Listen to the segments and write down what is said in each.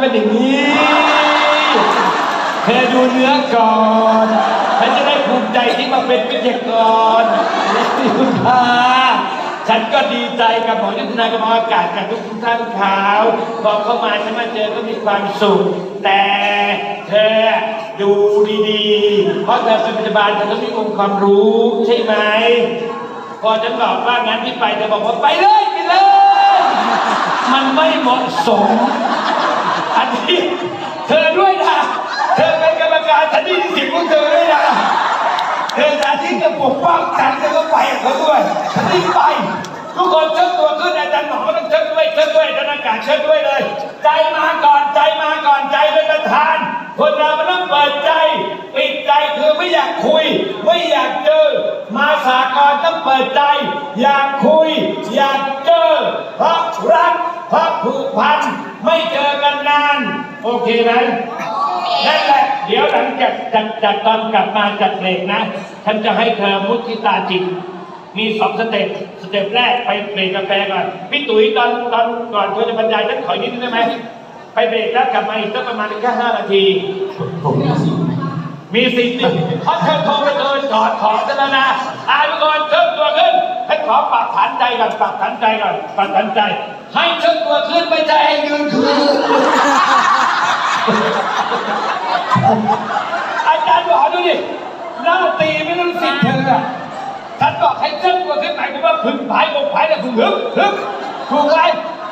เป็นอย่างนี้เธอดูเนื้อก่อนฉันจะได้ภูมิใจที่มาเป็นวิทยากรนี่คุณพาฉันก็ดีใจกับหมอยุทธนากับหมออากาศกับทุกท่านข่าวพอเข้ามาฉันมาเจอก็มีความสุข แต่เธอดูดีๆ เพราะเธอเป็นพยาบาลเธอต้องมีองค์ความรู้ใช่ไหม พอฉันบอกว่างั้นพี่ไปเธอบอกว่าไปเลยไปเลย มันไม่เหมาะสม อันนี้เธอด้วยนะ เธอเป็นกรรมการฉันได้ยินเสียงของเธอด้วยนะ เธอจะที่จะปกป้องฉันเธอก็ไปกับเขาด้วยฉันรีบไป ทุกคนเชิญตัวขึ้นอาจารย์หมอก็ต้องเชิญด้วยเชิญด้วยอาจารย์อากาศเชิญด้วยเลย ใจมาก่อนใจมาก่อนใจเป็นประธาน คนเรามันต้องเปิดใจปิดใจคือไม่อยากคุย ไม่อยากเจอ มาสากรต้องเปิดใจ อยากคุย อยากเจอเพราะรัก เพราะผูกพันไม่เจอกันนาน โอเคไหมนั่นแหละเดี๋ยวหลังจากจากจากตอนกลับมาจากเบรกนะ ฉันจะให้เธอมุทิตาจิต มีสองสเต็ปสเต็ปแรกไปเบรกกาแฟก่อนพี่ตุ๋ยตอนตอนก่อนเธอจะบรรยายฉันขอนิดนึงได้ไหมไปเบรกแล้วกลับมาอีกสักประมาณแค่ห้านาทีผมมีสิทธิ์ มีสิทธิ์เพราะเธอโทรไปเธอจอดขอซะแล้วนะอาทุกคนเชิญตัวขึ้นให้ขอปรับฐานใจก่อนปรับฐานใจก่อนปรับฐานใจ ให้เชิญตัวขึ้นไม่ใช่ให้ยืนขึ้นอาจารย์บอกดูดิหน้าตีไม่รู้สิทธิ์เธออะฉันบอกให้เชิญตัวขึ้นหมายความว่าผึ่งผายอกผายแต่ผึ่งฮึบฮึบถูกไหม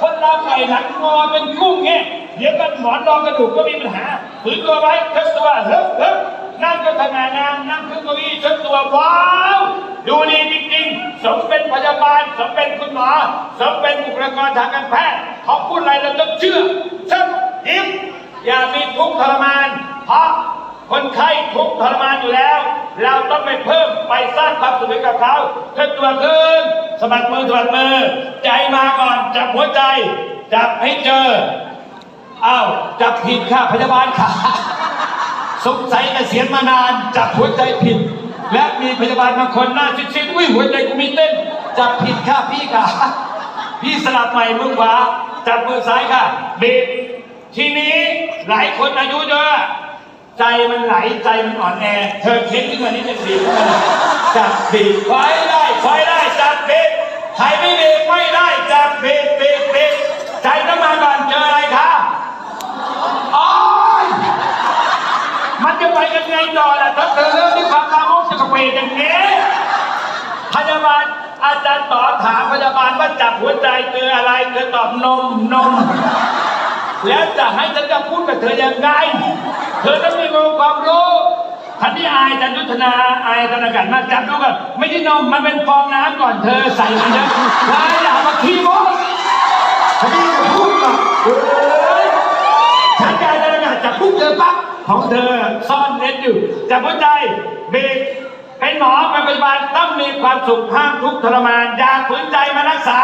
คนเราไก่หลังงอเป็นกุ้งเงี้ยเดี๋ยวกันหมอนรองกระดูกก็มีปัญหาฝืนตัวไว้เชิญตัวฮึบฮึบ นั่งก็ทำงานงานนั่งขึ้นเก้าอี้เชิญตัวว้าวดูดีจริงๆสมเป็นพยาบาลสมเป็นคุณหมอสมเป็นบุคลากรทางการแพทย์เขาพูดอะไรเราต้องเชื่อเชิญยิ้มอย่ามีทุกข์ทรมาน เพราะคนไข้ทุกข์ทรมานอยู่แล้ว เราต้องไปเพิ่มไปสร้างความสุขให้กับเขาขึ้นตัวขึ้นสะบัดมือสะบัดมือ ใจมาก่อนจับหัวใจจับให้เจออ้าวจับผิดค่ะพยาบาลค่ะ สงสัยเกษียณมานานจับหัวใจผิด และมีพยาบาลบางคนหน้าชิดๆอุ้ยหัวใจกูมีเต้นจับผิดค่ะพี่ค่ะ พี่สลับใหม่มือขวาจับมือซ้ายค่ะบีบทีนี้หลายคนอายุเยอะใจมันไหลใจมันอ่อนแอ เธอเค้นขึ้นมานิดนึงบีบจับบีบไว้ได้ไว้ได้จับบีบใครไม่บีบไม่ได้จับบีบบีบบีบใจต้องมาก่อนเจออะไรคะอ๋อย มันจะไปกันไงต่อล่ะถ้าเธอเริ่มด้วยความลามกจะกระเวอย่างนี้พยาบาลอาจารย์ต่อถามพยาบาลว่าจับหัวใจเจออะไรเธอตอบนมนม แล้วจะให้ฉันจะพูดกับเธอยังไง เธอต้องมีความรู้ทันที่อายจันยุทธนาอายธนาการมาจับดูก่อนไม่ใช่นมมันเป็นฟองน้ำก่อนเธอใส่มันเยอะเธออย่ามาขี้โม้ทันที่จะพูดก่อนเฮ้ย ฉันกายธนาการ จับปุ๊บเจอปั๊บของเธอซ่อนเร้นอยู่จับหัวใจเบรกเป็นหมอเป็นพยาบาลต้องมีความสุขห้ามทุกข์ทรมานอย่าฝืนใจมารักษา